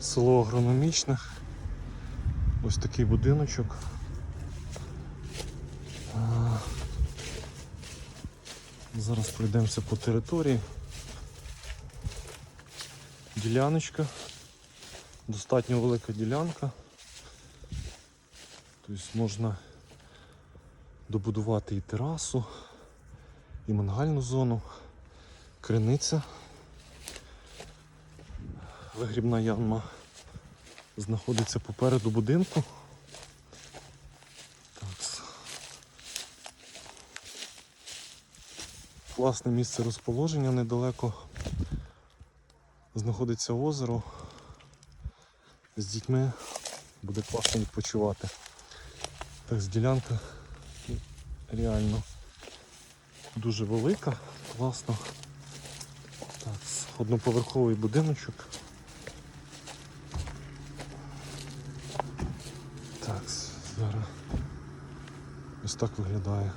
Село агрономічне. Ось такий будиночок. Зараз пройдемося по території. Діляночка. Достатньо велика ділянка. Тобто можна добудувати і терасу, і мангальну зону, криниця. Вигрібна яма знаходиться попереду будинку. Так. Класне місце розположення недалеко. Знаходиться озеро. З дітьми буде класно відпочивати. Так, з ділянка реально дуже велика, класно. Так, одноповерховий будиночок. Так, зараз ось так виглядає.